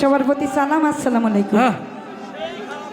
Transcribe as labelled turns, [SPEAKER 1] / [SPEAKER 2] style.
[SPEAKER 1] সবার প্রতি সালাম আসসালামু আলাইকুম
[SPEAKER 2] হ্যাঁ